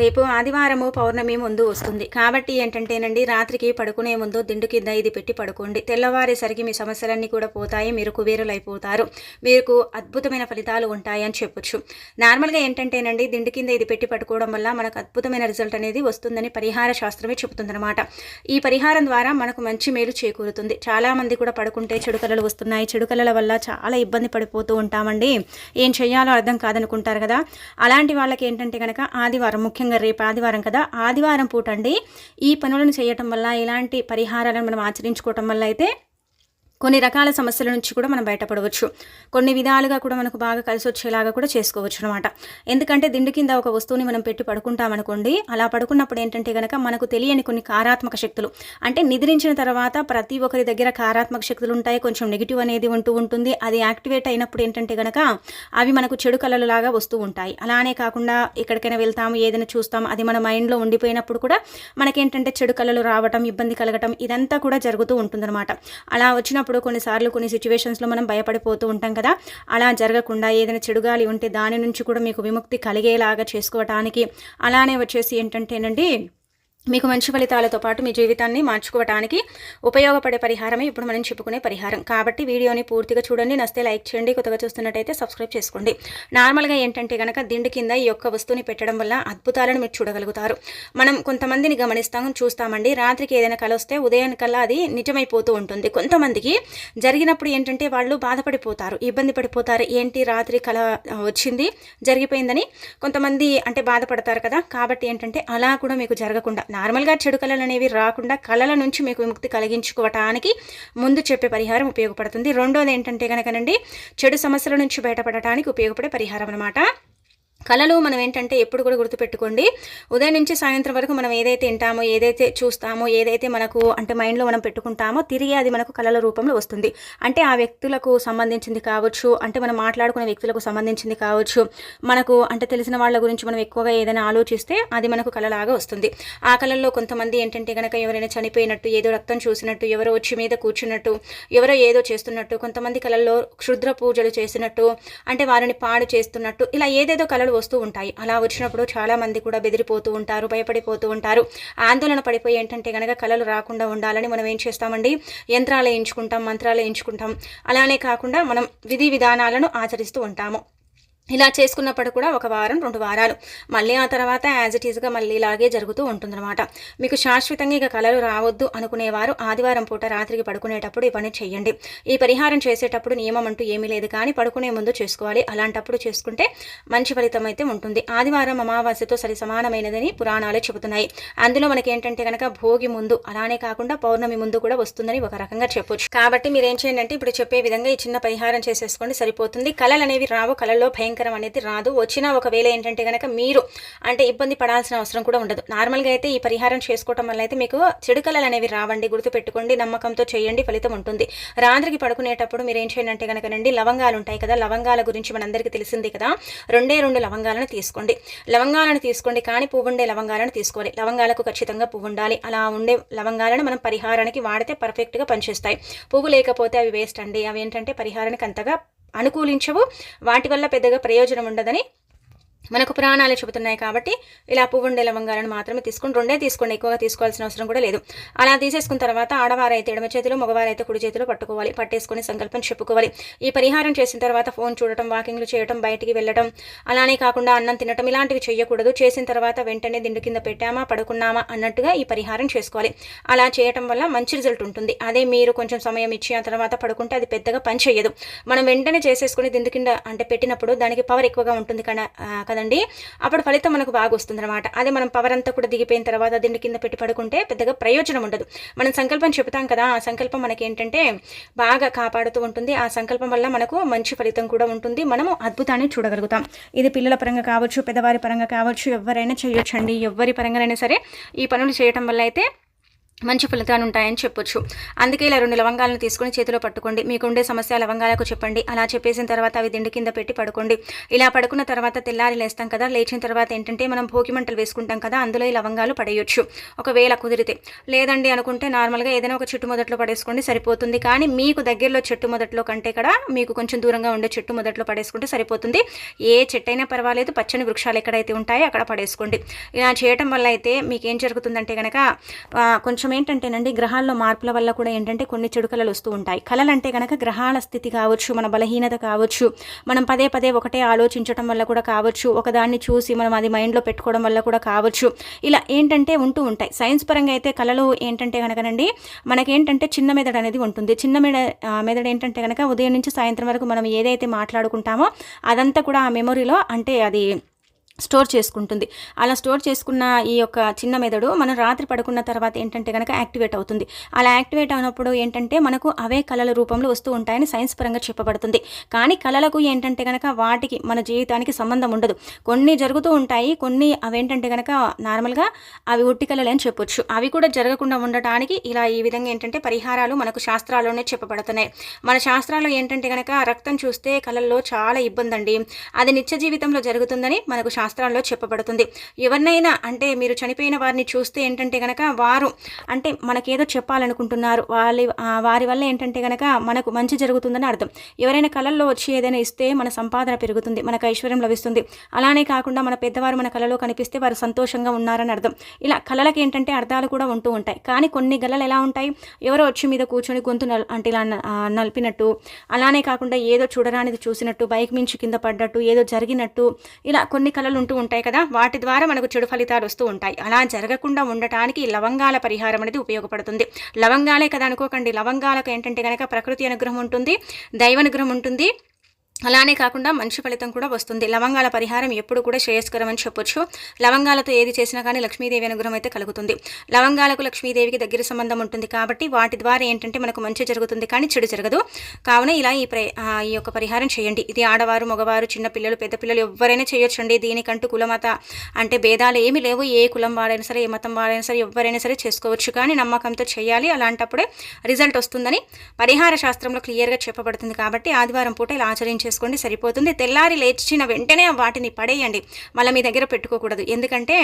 రేపు ఆదివారము పౌర్ణమి ముందు వస్తుంది. కాబట్టి ఏంటంటేనండి రాత్రికి పడుకునే ముందు దిండు కింద ఇది పెట్టి పడుకోండి. తెల్లవారేసరికి మీ సమస్యలన్నీ కూడా పోతాయి మీరు కుబేరులైపోతారు. మీకు అద్భుతమైన ఫలితాలు ఉంటాయి అని చెప్పొచ్చు. నార్మల్గా ఏంటంటేనండి దిండు కింద ఇది పెట్టి పడుకోవడం వల్ల మనకు అద్భుతమైన రిజల్ట్ అనేది వస్తుందని పరిహార శాస్త్రమే చెబుతుందన్నమాట. ఈ పరిహారం ద్వారా మనకు మంచి మేలు చేకూరుతుంది. చాలా మంది కూడా పడుకుంటే చెడుకలలు వస్తున్నాయి. చెడుకలల వల్ల చాలా ఇబ్బంది పడిపోతూ ఉంటామండి. ఏం చేయాలో అర్థం కాదనుకుంటారు కదా. అలాంటి వాళ్ళకి ఏంటంటే కనుక ఆదివారం ముఖ్యంగా రేపు ఆదివారం కదా? ఆదివారం పూట అండి ఈ పనులను చేయటం వల్ల ఇలాంటి పరిహారాలను మనం ఆచరించుకోవటం వల్ల అయితే కొన్ని రకాల సమస్యల నుంచి కూడా మనం బయటపడవచ్చు. కొన్ని విధాలుగా కూడా మనకు బాగా కలిసి వచ్చేలాగా కూడా చేసుకోవచ్చు అనమాట ఎందుకంటే దిండు కింద ఒక వస్తువుని మనం పెట్టి పడుకుంటామనుకోండి అలా పడుకున్నప్పుడు ఏంటంటే కనుక మనకు తెలియని కొన్ని కారాత్మక శక్తులు అంటే నిద్రించిన తర్వాత ప్రతి ఒక్కరి దగ్గర కారాత్మక శక్తులు ఉంటాయి కొంచెం నెగిటివ్ అనేది ఉంటూ ఉంటుంది. అది యాక్టివేట్ అయినప్పుడు ఏంటంటే కనుక అవి మనకు చెడు కళలు లాగా వస్తూ ఉంటాయి. అలానే కాకుండా ఎక్కడికైనా వెళ్తాము ఏదైనా చూస్తాం అది మన మైండ్లో ఉండిపోయినప్పుడు కూడా మనకేంటంటే చెడు కళలు రావటం ఇబ్బంది కలగటం ఇదంతా కూడా జరుగుతూ ఉంటుందన్నమాట. అలా వచ్చినప్పుడు కొన్నిసార్లు కొన్ని సిచ్యువేషన్స్లో మనం భయపడిపోతూ ఉంటాం కదా. అలా జరగకుండా ఏదైనా చెడుగాలి ఉంటే దాని నుంచి కూడా మీకు విముక్తి కలిగేలాగా చేసుకోవటానికి అలానే వచ్చేసి ఏంటంటేనండి మీకు మంచి ఫలితాలతో పాటు మీ జీవితాన్ని మార్చుకోవడానికి ఉపయోగపడే పరిహారమే ఇప్పుడు మనం చెప్పుకునే పరిహారం. కాబట్టి వీడియోని పూర్తిగా చూడండి. నస్తే లైక్ చేయండి. కొత్తగా చూస్తున్నట్టయితే సబ్స్క్రైబ్ చేసుకోండి. నార్మల్గా ఏంటంటే కనుక దిండు కింద ఈ యొక్క వస్తువుని పెట్టడం వల్ల అద్భుతాలను మీరు చూడగలుగుతారు. మనం కొంతమందిని గమనిస్తాం చూస్తామండి. రాత్రికి ఏదైనా కల వస్తే ఉదయానికల్లా అది నిజమైపోతూ ఉంటుంది. కొంతమందికి జరిగినప్పుడు ఏంటంటే వాళ్ళు బాధపడిపోతారు ఇబ్బంది పడిపోతారు. ఏంటి రాత్రి కల వచ్చింది జరిగిపోయిందని కొంతమంది అంటే బాధపడతారు కదా. కాబట్టి ఏంటంటే అలా కూడా మీకు జరగకుండా నార్మల్గా చెడు కళలు అనేవి రాకుండా కళల నుంచి మీకు విముక్తి కలిగించుకోవటానికి ముందు చెప్పే పరిహారం ఉపయోగపడుతుంది. రెండోది ఏంటంటే కనుకనండి చెడు సమస్యల నుంచి బయటపడటానికి ఉపయోగపడే పరిహారం అనమాట కళలు మనం ఏంటంటే ఎప్పుడు కూడా గుర్తుపెట్టుకోండి. ఉదయం నుంచి సాయంత్రం వరకు మనం ఏదైతే తింటామో ఏదైతే చూస్తామో ఏదైతే మనకు అంటే మైండ్లో మనం పెట్టుకుంటామో తిరిగి అది మనకు కళల రూపంలో వస్తుంది. అంటే ఆ వ్యక్తులకు సంబంధించింది కావచ్చు అంటే మనం మాట్లాడుకునే వ్యక్తులకు సంబంధించింది కావచ్చు మనకు అంటే తెలిసిన వాళ్ళ గురించి మనం ఎక్కువగా ఏదైనా ఆలోచిస్తే అది మనకు కళలాగా వస్తుంది. ఆ కళల్లో కొంతమంది ఏంటంటే కనుక ఎవరైనా చనిపోయినట్టు ఏదో రక్తం చూసినట్టు ఎవరో వచ్చి మీద కూర్చున్నట్టు ఎవరో ఏదో చేస్తున్నట్టు కొంతమంది కళల్లో క్షుద్ర పూజలు చేసినట్టు అంటే వారిని పాడు చేస్తున్నట్టు ఇలా ఏదేదో కళలు వస్తూ ఉంటాయి. అలా వచ్చినప్పుడు చాలా మంది కూడా బెదిరిపోతూ ఉంటారు భయపడిపోతూ ఉంటారు. ఆందోళన పడిపోయి ఏంటంటే కనుక కళలు రాకుండా ఉండాలని మనం ఏం చేస్తామండి? యంత్రాలు ఎంచుకుంటాం మంత్రాలు ఎంచుకుంటాం. అలానే కాకుండా మనం విధి విధానాలను ఆచరిస్తూ ఉంటాము. ఇలా చేసుకున్నప్పుడు కూడా ఒక వారం రెండు వారాలు. మళ్ళీ ఆ తర్వాత యాజ్ ఇట్ ఈస్గా మళ్ళీ ఇలాగే జరుగుతూ ఉంటుందన్నమాట. మీకు శాశ్వతంగా ఇక కళలు రావద్దు అనుకునేవారు ఆదివారం పూట రాత్రికి పడుకునేటప్పుడు ఈ పని చేయండి. ఈ పరిహారం చేసేటప్పుడు నియమం అంటూ ఏమీ లేదు కానీ పడుకునే ముందు చేసుకోవాలి. అలాంటప్పుడు చేసుకుంటే మంచి ఫలితం అయితే ఉంటుంది. ఆదివారం అమావాస్యతో సరి సమానమైనదని పురాణాలే చెబుతున్నాయి. అందులో మనకి ఏంటంటే కనుక భోగి ముందు అలానే కాకుండా పౌర్ణమి ముందు కూడా వస్తుందని ఒక రకంగా చెప్పొచ్చు. కాబట్టి మీరు ఏం చేయండి అంటే ఇప్పుడు చెప్పే విధంగా ఈ చిన్న పరిహారం చేసేసుకోండి సరిపోతుంది. కళలు అనేవి రావు కళల్లో భయం అనేది రాదు. వచ్చినా ఒకవేళ ఏంటంటే కనుక మీరు అంటే ఇబ్బంది పడాల్సిన అవసరం కూడా ఉండదు. నార్మల్గా అయితే ఈ పరిహారం చేసుకోవటం వల్ల అయితే మీకు చెడుకలలు అనేవి రావండి. గుర్తుపెట్టుకోండి నమ్మకంతో చేయండి ఫలితం ఉంటుంది. రాత్రికి పడుకునేటప్పుడు మీరు ఏం చేయండి అంటే కనుకనండి లవంగాలు ఉంటాయి కదా లవంగాల గురించి మనందరికీ తెలిసింది కదా. రెండే రెండు లవంగాలను తీసుకోండి. లవంగాలను తీసుకోండి కానీ పువ్వు ఉండే లవంగాలను తీసుకోవాలి. లవంగాలకు ఖచ్చితంగా పువ్వు ఉండాలి. అలా ఉండే లవంగాలను మనం పరిహారానికి వాడితే పర్ఫెక్ట్గా పనిచేస్తాయి. పువ్వు లేకపోతే అవి వేస్ట్ అండి. అవి ఏంటంటే పరిహారానికి అంతగా అనుకూలించవు. వాటి వల్ల పెద్దగా ప్రయోజనం ఉండదని మనకు ప్రాణాలు చెబుతున్నాయి కాబట్టి ఇలా పువ్వుండే లవంగాలను మాత్రమే తీసుకుని రెండే తీసుకోండి ఎక్కువగా తీసుకోవాల్సిన అవసరం కూడా లేదు. అలా తీసేసుకున్న తర్వాత ఆడవారైతే ఎడమ చేతిలో మగవారైతే కుడి చేతిలో పట్టుకోవాలి పట్టేసుకుని సంకల్పం చెప్పుకోవాలి. ఈ పరిహారం చేసిన తర్వాత ఫోన్ చూడటం వాకింగ్లు చేయటం బయటికి వెళ్ళటం అలానే కాకుండా అన్నం తినటం ఇలాంటివి చేయకూడదు చేసిన తర్వాత వెంటనే దిండు కింద పెట్టామా పడుకున్నామా అన్నట్టుగా ఈ పరిహారం చేసుకోవాలి. అలా చేయటం వల్ల మంచి రిజల్ట్ ఉంటుంది. అదే మీరు కొంచెం సమయం ఇచ్చి ఆ తర్వాత పడుకుంటే అది పెద్దగా పని చేయదు మనం వెంటనే చేసేసుకుని దిండు కింద అంటే పెట్టినప్పుడు దానికి పవర్ ఎక్కువగా ఉంటుంది కదా కదండి? అప్పుడు ఫలితం మనకు బాగా వస్తుంది అనమాట అదే మనం పవర్ అంతా కూడా దిగిపోయిన తర్వాత దీన్ని కింద పెట్టి పడుకుంటే పెద్దగా ప్రయోజనం ఉండదు. మనం సంకల్పం చెబుతాం కదా ఆ సంకల్పం మనకి ఏంటంటే బాగా కాపాడుతూ ఉంటుంది. ఆ సంకల్పం వల్ల మనకు మంచి ఫలితం కూడా ఉంటుంది. మనము అద్భుతాన్ని చూడగలుగుతాం. ఇది పిల్లల పరంగా కావచ్చు పెద్దవారి పరంగా కావచ్చు ఎవరైనా చేయొచ్చండి. ఎవరి పరంగానైనా సరే ఈ పనులు చేయటం వల్ల అయితే మంచి ఫలితాలు ఉంటాయని చెప్పొచ్చు. అందుకే ఇలా రెండు లవంగాలను తీసుకొని చేతిలో పట్టుకోండి. మీకు ఉండే సమస్య లవంగాలకు చెప్పండి. అలా చెప్పేసిన తర్వాత అవి దిండు కింద పెట్టి పడుకోండి. ఇలా పడుకున్న తర్వాత తెల్లారి లేస్తాం కదా లేచిన తర్వాత ఏంటంటే మనం భోగి మంటలు వేసుకుంటాం కదా అందులో ఈ లవంగాలు పడేయొచ్చు. ఒకవేళ కుదిరితే. లేదండి అనుకుంటే నార్మల్గా ఏదైనా ఒక చెట్టు మొదట్లో పడేసుకోండి సరిపోతుంది. కానీ మీకు దగ్గరలో చెట్టు మొదట్లో కంటే కూడా మీకు కొంచెం దూరంగా ఉండే చెట్టు మొదట్లో పడేసుకుంటే సరిపోతుంది. ఏ చెట్టు అయినా పర్వాలేదు. పచ్చని వృక్షాలు ఎక్కడైతే ఉంటాయో అక్కడ పడేసుకోండి. ఇలా చేయటం వల్ల అయితే మీకు ఏం జరుగుతుందంటే కనుక కొంచెం కొంచెం ఏంటంటేనండి గ్రహాల్లో మార్పుల వల్ల కూడా ఏంటంటే కొన్ని చెడు కళలు వస్తూ ఉంటాయి. కళలు అంటే కనుక గ్రహాల స్థితి కావచ్చు మన బలహీనత కావచ్చు మనం పదే పదే ఒకటే ఆలోచించడం వల్ల కూడా కావచ్చు ఒకదాన్ని చూసి మనం అది మైండ్లో పెట్టుకోవడం వల్ల కూడా కావచ్చు. ఇలా ఏంటంటే ఉంటూ ఉంటాయి. సైన్స్ పరంగా అయితే కళలు ఏంటంటే కనుకనండి మనకేంటంటే చిన్న మెదడు అనేది ఉంటుంది. చిన్న మెడ మెదడు ఏంటంటే కనుక ఉదయం నుంచి సాయంత్రం వరకు మనం ఏదైతే మాట్లాడుకుంటామో అదంతా కూడా ఆ మెమొరీలో అంటే అది స్టోర్ చేసుకుంటుంది. అలా స్టోర్ చేసుకున్న ఈ యొక్క చిన్న మెదడు మనం రాత్రి పడుకున్న తర్వాత ఏంటంటే కనుక యాక్టివేట్ అవుతుంది. అలా యాక్టివేట్ అయినప్పుడు ఏంటంటే మనకు అవే కళల రూపంలో వస్తూ ఉంటాయని సైన్స్ పరంగా చెప్పబడుతుంది. కానీ కళలకు ఏంటంటే కనుక వాటికి మన జీవితానికి సంబంధం ఉండదు. కొన్ని జరుగుతూ ఉంటాయి. కొన్ని అవేంటంటే కనుక నార్మల్గా అవి ఉట్టి కళలు అని చెప్పొచ్చు. అవి కూడా జరగకుండా ఉండటానికి ఇలా ఈ విధంగా ఏంటంటే పరిహారాలు మనకు శాస్త్రాల్లోనే చెప్పబడుతున్నాయి. మన శాస్త్రాల్లో ఏంటంటే కనుక రక్తం చూస్తే కళల్లో చాలా ఇబ్బంది అండి అది నిత్య జీవితంలో జరుగుతుందని మనకు శాస్త్రం శాస్త్రాల్లో చెప్పబడుతుంది. ఎవరినైనా అంటే మీరు చనిపోయిన వారిని చూస్తే ఏంటంటే కనుక వారు అంటే మనకేదో చెప్పాలనుకుంటున్నారు. వాళ్ళ వారి వల్ల ఏంటంటే కనుక మనకు మంచి జరుగుతుందని అర్థం. ఎవరైనా కళల్లో వచ్చి ఏదైనా ఇస్తే మన సంపాదన పెరుగుతుంది మనకు ఐశ్వర్యం లభిస్తుంది. అలానే కాకుండా మన పెద్దవారు మన కళలో కనిపిస్తే వారు సంతోషంగా ఉన్నారని అర్థం. ఇలా కళలకు ఏంటంటే అర్థాలు కూడా ఉంటూ ఉంటాయి. కానీ కొన్ని గళలు ఎలా ఉంటాయి? ఎవరో వచ్చి మీద కూర్చొని గొంతు నల్ అంటే ఇలా నలిపినట్టు అలానే కాకుండా ఏదో చూడరానిది చూసినట్టు బైక్ మించి కింద పడ్డట్టు ఏదో జరిగినట్టు ఇలా కొన్ని కళలు ఉంటూ ఉంటాయి కదా వాటి ద్వారా మనకు చెడు ఫలితాలు వస్తూ ఉంటాయి. అలా జరగకుండా ఉండటానికి లవంగాల పరిహారం అనేది ఉపయోగపడుతుంది. లవంగాలే కదా అనుకోకండి. లవంగాలకు ఏంటంటే కనుక ప్రకృతి అనుగ్రహం ఉంటుంది దైవానుగ్రహం ఉంటుంది అలానే కాకుండా మంచి ఫలితం కూడా వస్తుంది. లవంగాల పరిహారం ఎప్పుడు కూడా శ్రేయస్కరం అని చెప్పొచ్చు. లవంగాలతో ఏది చేసినా కానీ లక్ష్మీదేవి అనుగ్రహం అయితే కలుగుతుంది. లవంగాలకు లక్ష్మీదేవికి దగ్గర సంబంధం ఉంటుంది కాబట్టి వాటి ద్వారా ఏంటంటే మనకు మంచి జరుగుతుంది కానీ చెడు జరగదు. కావున ఇలా ఈ ఈ యొక్క పరిహారం చేయండి. ఇది ఆడవారు మగవారు చిన్నపిల్లలు పెద్ద పిల్లలు ఎవరైనా చేయొచ్చండి. దీనికంటూ కులమత అంటే భేదాలు ఏమి లేవు. ఏ కులం వాడైనా సరే ఏ మతం వాడైనా సరే ఎవరైనా సరే చేసుకోవచ్చు. కానీ నమ్మకంతో చేయాలి. అలాంటప్పుడే రిజల్ట్ వస్తుందని పరిహార శాస్త్రంలో క్లియర్గా చెప్పబడుతుంది కాబట్టి ఆదివారం పూట ఇలా ఆచరించే చేసుకోండి సరిపోతుంది. తెల్లారి లేచిన వెంటనే వాటిని పడేయండి. మళ్ళీ మీ దగ్గర పెట్టుకోకూడదు. ఎందుకంటే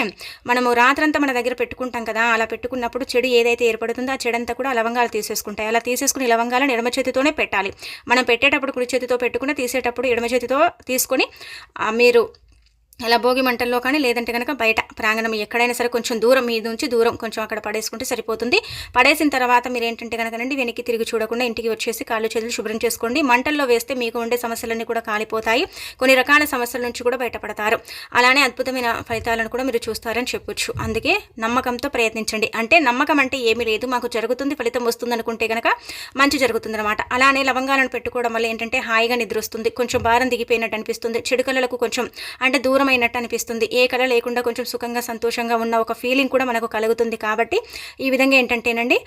మనము రాత్రంతా మన దగ్గర పెట్టుకుంటాం కదా అలా పెట్టుకున్నప్పుడు చెడు ఏదైతే ఏర్పడుతుందో ఆ చెడంతా కూడా లవంగాలు తీసేసుకుంటాయి. అలా తీసేసుకుని లవంగాలను ఎడమ చేతితోనే పెట్టాలి. మనం పెట్టేటప్పుడు కుడి చేతితో పెట్టుకుని తీసేటప్పుడు ఎడమ చేతితో తీసుకొని మీరు అలా భోగి మంటల్లో కానీ లేదంటే కనుక బయట ప్రాంగణం ఎక్కడైనా సరే కొంచెం దూరం మీద నుంచి దూరం కొంచెం అక్కడ పడేసుకుంటే సరిపోతుంది. పడేసిన తర్వాత మీరు ఏంటంటే కనుకనండి వెనక్కి తిరిగి చూడకుండా ఇంటికి వచ్చేసి కాళ్ళు చేతులు శుభ్రం చేసుకోండి. మంటల్లో వేస్తే మీకు ఉండే సమస్యలన్నీ కూడా కాలిపోతాయి. కొన్ని రకాల సమస్యల నుంచి కూడా బయటపడతారు. అలానే అద్భుతమైన ఫలితాలను కూడా మీరు చూస్తారని చెప్పొచ్చు. అందుకే నమ్మకంతో ప్రయత్నించండి. అంటే నమ్మకం అంటే ఏమీ లేదు. మాకు జరుగుతుంది ఫలితం వస్తుంది అనుకుంటే కనుక మంచి జరుగుతుంది అనమాట అలానే లవంగాలను పెట్టుకోవడం వల్ల ఏంటంటే హాయిగా నిద్ర వస్తుంది. కొంచెం భారం దిగిపోయినట్టు అనిపిస్తుంది. చెడుకలకు కొంచెం అంటే దూరం దూరమైనట్టు అనిపిస్తుంది. ఏ కళ లేకుండా కొంచెం సుఖంగా సంతోషంగా ఉన్న ఒక ఫీలింగ్ కూడా మనకు కలుగుతుంది కాబట్టి ఈ విధంగా ఏంటంటేనండి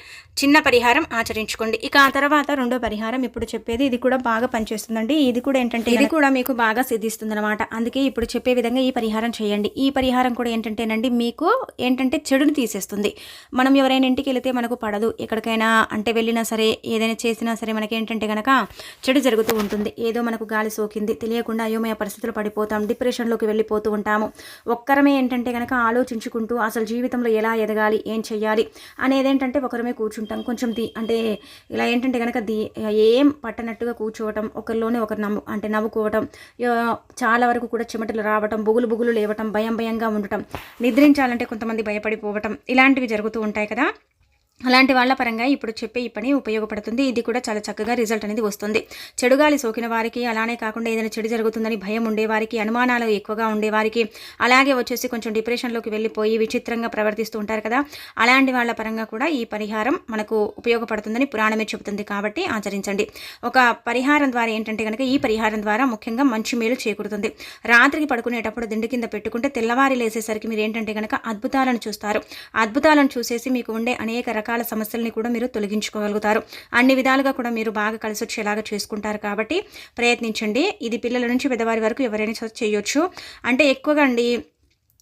చిన్న పరిహారం ఆచరించుకోండి. ఇక ఆ తర్వాత రెండో పరిహారం ఇప్పుడు చెప్పేది ఇది కూడా బాగా పనిచేస్తుందండి. ఇది కూడా ఏంటంటే ఇది కూడా మీకు బాగా సిద్ధిస్తుంది అనమాట అందుకే ఇప్పుడు చెప్పే విధంగా ఈ పరిహారం చేయండి. ఈ పరిహారం కూడా ఏంటంటేనండి మీకు ఏంటంటే చెడుని తీసేస్తుంది. మనం ఎవరైనా ఇంటికి వెళితే మనకు పడదు. ఎక్కడికైనా అంటే వెళ్ళినా సరే ఏదైనా చేసినా సరే మనకి ఏంటంటే కనుక చెడు జరుగుతూ ఉంటుంది. ఏదో మనకు గాలి సోకింది తెలియకుండా అయోమయ పరిస్థితులు పడిపోతాం డిప్రెషన్లోకి వెళ్ళి వెళ్ళిపోతూ ఉంటాము. ఒక్కరమే ఏంటంటే కనుక ఆలోచించుకుంటూ అసలు జీవితంలో ఎలా ఎదగాలి ఏం చేయాలి అనేది ఏంటంటే ఒకరమే కూర్చుంటాం. కొంచెం ది అంటే ఇలా ఏంటంటే కనుక ది ఏం పట్టనట్టుగా కూర్చోవటం ఒకరిలోనే ఒకరు నవ్వు అంటే నవ్వుకోవటం చాలా వరకు కూడా చెమటలు రావటం బుగులు బుగులు లేవటం భయం భయంగా ఉండటం నిద్రించాలంటే కొంతమంది భయపడిపోవటం ఇలాంటివి జరుగుతూ ఉంటాయి కదా. అలాంటి వాళ్ళ పరంగా ఇప్పుడు చెప్పే ఈ పని ఉపయోగపడుతుంది. ఇది కూడా చాలా చక్కగా రిజల్ట్ అనేది వస్తుంది. చెడుగాలి సోకిన వారికి అలానే కాకుండా ఏదైనా చెడు జరుగుతుందని భయం ఉండేవారికి అనుమానాలు ఎక్కువగా ఉండేవారికి అలాగే వచ్చేసి కొంచెం డిప్రెషన్లోకి వెళ్ళిపోయి విచిత్రంగా ప్రవర్తిస్తూ ఉంటారు కదా. అలాంటి వాళ్ళ పరంగా కూడా ఈ పరిహారం మనకు ఉపయోగపడుతుందని పురాణమే చెబుతుంది కాబట్టి ఆచరించండి. ఒక పరిహారం ద్వారా ఏంటంటే కనుక ఈ పరిహారం ద్వారా ముఖ్యంగా మంచి మేలు చేకూరుతుంది. రాత్రికి పడుకునేటప్పుడు దిండు కింద పెట్టుకుంటే తెల్లవారి లేసేసరికి మీరు ఏంటంటే కనుక అద్భుతాలను చూస్తారు. అద్భుతాలను చూసేసి మీకు ఉండే అనేక రకాల రకాల సమస్యల్ని కూడా మీరు తొలగించుకోగలుగుతారు. అన్ని విధాలుగా కూడా మీరు బాగా కలిసి వచ్చేలాగా చేసుకుంటారు కాబట్టి ప్రయత్నించండి. ఇది పిల్లల నుంచి పెద్దవారి వరకు ఎవరైనా చేయొచ్చు. అంటే ఎక్కువగా అండి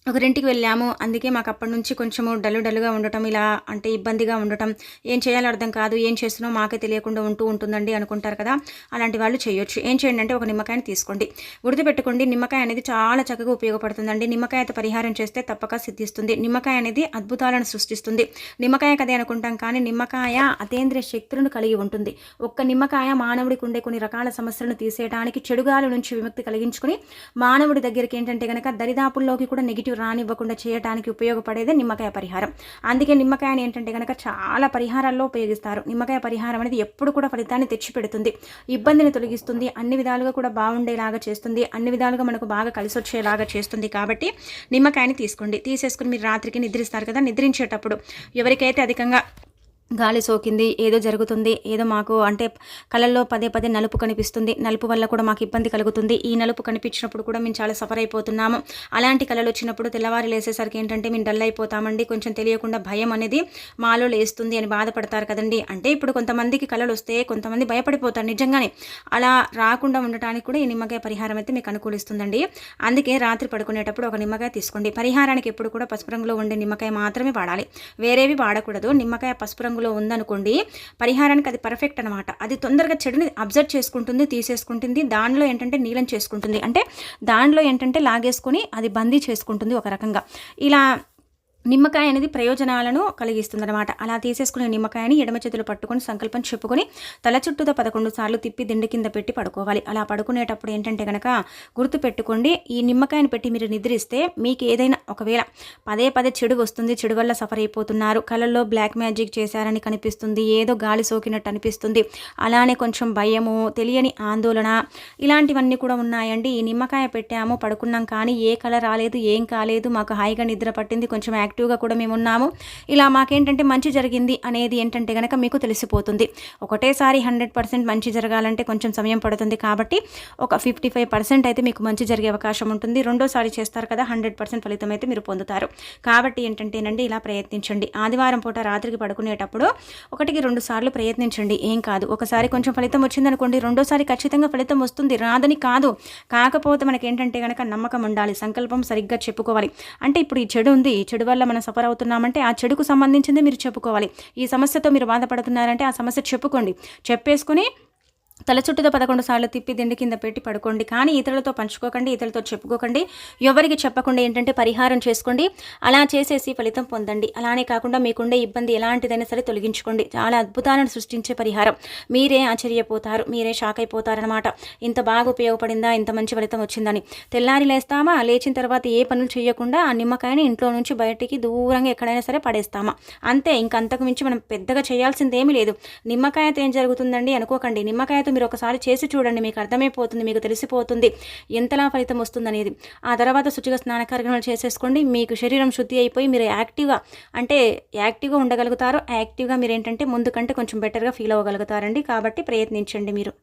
ఒకరింటికి వెళ్ళాము. అందుకే మాకు అప్పటి నుంచి కొంచెము డల్లు డల్లుగా ఉండటం ఇలా అంటే ఇబ్బందిగా ఉండటం ఏం చేయాలో అర్థం కాదు ఏం చేస్తున్నామో మాకే తెలియకుండా ఉంటూ ఉంటుందండి అనుకుంటారు కదా. అలాంటి వాళ్ళు చేయొచ్చు. ఏం చేయండి అంటే ఒక నిమ్మకాయని తీసుకోండి. గుర్తుపెట్టుకోండి నిమ్మకాయ అనేది చాలా చక్కగా ఉపయోగపడుతుందండి. నిమ్మకాయతో పరిహారం చేస్తే తప్పక సిద్ధిస్తుంది. నిమ్మకాయ అనేది అద్భుతాలను సృష్టిస్తుంది. నిమ్మకాయ కదే అనుకుంటాం కానీ నిమ్మకాయ అతేంద్రియ శక్తులను కలిగి ఉంటుంది. ఒక్క నిమ్మకాయ మానవుడికి ఉండే కొన్ని రకాల సమస్యలను తీసేయడానికి చెడుగాల నుంచి విముక్తి కలిగించుకుని మానవుడి దగ్గరికి ఏంటంటే కనుక దరిదాపుల్లోకి కూడా నెగిటివ్ రానివ్వకుండా చేయడానికి ఉపయోగపడేదే నిమ్మకాయ పరిహారం. అందుకే నిమ్మకాయని ఏంటంటే కనుక చాలా పరిహారాల్లో ఉపయోగిస్తారు. నిమ్మకాయ పరిహారం అనేది ఎప్పుడు కూడా ఫలితాన్ని తెచ్చిపెడుతుంది. ఇబ్బందిని తొలగిస్తుంది. అన్ని విధాలుగా కూడా బాగుండేలాగా చేస్తుంది. అన్ని విధాలుగా మనకు బాగా కలిసి వచ్చేలాగా చేస్తుంది కాబట్టి నిమ్మకాయని తీసుకోండి. తీసేసుకుని మీరు రాత్రికి నిద్రిస్తారు కదా నిద్రించేటప్పుడు ఎవరికైతే అధికంగా గాలి సోకింది ఏదో జరుగుతుంది ఏదో మాకు అంటే కళ్ళల్లో పదే పదే నలుపు కనిపిస్తుంది. నలుపు వల్ల కూడా మాకు ఇబ్బంది కలుగుతుంది. ఈ నలుపు కనిపించినప్పుడు కూడా మేము చాలా సఫర్ అయిపోతున్నాము. అలాంటి కళలు వచ్చినప్పుడు తెల్లవారు లేసేసరికి ఏంటంటే మేము డల్ అయిపోతామండి. కొంచెం తెలియకుండా భయం అనేది మాలో లేస్తుంది అని బాధపడతారు కదండి. అంటే ఇప్పుడు కొంతమందికి కళలు వస్తే కొంతమంది భయపడిపోతారు నిజంగానే. అలా రాకుండా ఉండటానికి కూడా ఈ నిమ్మకాయ పరిహారం అయితే మీకు అనుకూలిస్తుందండి. అందుకే రాత్రి పడుకునేటప్పుడు ఒక నిమ్మకాయ తీసుకోండి. పరిహారానికి ఎప్పుడు కూడా పసుపు రంగులో ఉండే నిమ్మకాయ మాత్రమే వాడాలి. వేరేవి వాడకూడదు. నిమ్మకాయ పసుపు రంగు రంగులో ఉందనుకోండి పరిహారానికి అది పర్ఫెక్ట్ అనమాట అది తొందరగా చెడుని అబ్జర్వ్ చేసుకుంటుంది తీసేసుకుంటుంది. దానిలో ఏంటంటే నీలం చేసుకుంటుంది. అంటే దానిలో ఏంటంటే లాగేసుకొని అది బందీ చేసుకుంటుంది ఒక రకంగా. ఇలా నిమ్మకాయ అనేది ప్రయోజనాలను కలిగిస్తుంది అనమాట అలా తీసేసుకునే నిమ్మకాయని ఎడమ చేతులు పట్టుకొని సంకల్పం చెప్పుకొని తల చుట్టూతో పదకొండు సార్లు తిప్పి దిండు కింద పెట్టి పడుకోవాలి. అలా పడుకునేటప్పుడు ఏంటంటే కనుక గుర్తు పెట్టుకోండి ఈ నిమ్మకాయని పెట్టి మీరు నిద్రిస్తే మీకు ఏదైనా ఒకవేళ పదే పదే చెడు వస్తుంది చెడు వల్ల సఫర్ అయిపోతున్నారు. కళ్ళల్లో బ్లాక్ మ్యాజిక్ చేశారని కనిపిస్తుంది ఏదో గాలి సోకినట్టు అనిపిస్తుంది. అలానే కొంచెం భయము తెలియని ఆందోళన ఇలాంటివన్నీ కూడా ఉన్నాయండి. ఈ నిమ్మకాయ పెట్టాము పడుకున్నాం కానీ ఏ కళ రాలేదు ఏం కాలేదు మాకు హాయిగా నిద్ర పట్టింది కొంచెం యాక్టివ్గా కూడా మేము ఉన్నాము ఇలా మాకేంటంటే మంచి జరిగింది అనేది ఏంటంటే కనుక మీకు తెలిసిపోతుంది. ఒకటేసారి హండ్రెడ్ పర్సెంట్ మంచి జరగాలంటే కొంచెం సమయం పడుతుంది కాబట్టి ఒక ఫిఫ్టీ ఫైవ్ పర్సెంట్ అయితే మీకు మంచి జరిగే అవకాశం ఉంటుంది. రెండోసారి చేస్తారు కదా హండ్రెడ్ పర్సెంట్ ఫలితం అయితే మీరు పొందుతారు. కాబట్టి ఏంటంటేనండి ఇలా ప్రయత్నించండి. ఆదివారం పూట రాత్రికి పడుకునేటప్పుడు ఒకటికి రెండు సార్లు ప్రయత్నించండి. ఏం కాదు. ఒకసారి కొంచెం ఫలితం వచ్చిందనుకోండి రెండోసారి ఖచ్చితంగా ఫలితం వస్తుంది. రాదని కాదు. కాకపోతే మనకి ఏంటంటే కనుక నమ్మకం ఉండాలి సంకల్పం సరిగ్గా చెప్పుకోవాలి. అంటే ఇప్పుడు ఈ చెడు ఉంది ఈ చెడు వల్ల మనం సఫర్ అవుతున్నామంటే ఆ చెడుకు సంబంధించింది మీరు చెప్పుకోవాలి. ఈ సమస్యతో మీరు బాధపడుతున్నారంటే ఆ సమస్య చెప్పుకోండి. చెప్పేసుకుని తల చుట్టూతో పదకొండు సార్లు తిప్పి దిండు కింద పెట్టి పడుకోండి. కానీ ఇతరులతో పంచుకోకండి ఇతరులతో చెప్పుకోకండి. ఎవరికి చెప్పకుండా ఏంటంటే పరిహారం చేసుకోండి. అలా చేసేసి ఫలితం పొందండి. అలానే కాకుండా మీకుండే ఇబ్బంది ఎలాంటిదైనా సరే తొలగించుకోండి. చాలా అద్భుతాలను సృష్టించే పరిహారం. మీరే ఆశ్చర్యపోతారు మీరే షాక్ అయిపోతారనమాట ఇంత బాగా ఉపయోగపడిందా ఇంత మంచి ఫలితం వచ్చిందని. తెల్లారి లేస్తామా లేచిన తర్వాత ఏ పనులు చేయకుండా ఆ నిమ్మకాయని ఇంట్లో నుంచి బయటికి దూరంగా ఎక్కడైనా సరే పడేస్తామా? అంతే ఇంకంతకు మించి మనం పెద్దగా చేయాల్సిందేమీ లేదు. నిమ్మకాయతో ఏం జరుగుతుందండి? అనుకోకండి. నిమ్మకాయతో మీరు ఒకసారి చేసి చూడండి. మీకు అర్థమైపోతుంది మీకు తెలిసిపోతుంది ఎంతలా ఫలితం వస్తుందనేది. ఆ తర్వాత శుచిగా స్నాన కార్యక్రమాలు చేసేసుకోండి. మీకు శరీరం శుద్ధి అయిపోయి మీరు యాక్టివ్గా అంటే యాక్టివ్గా ఉండగలుగుతారు. యాక్టివ్గా మీరు ఏంటంటే ముందు కంటే కొంచెం బెటర్గా ఫీల్ అవ్వగలుగుతారండి. కాబట్టి ప్రయత్నించండి మీరు.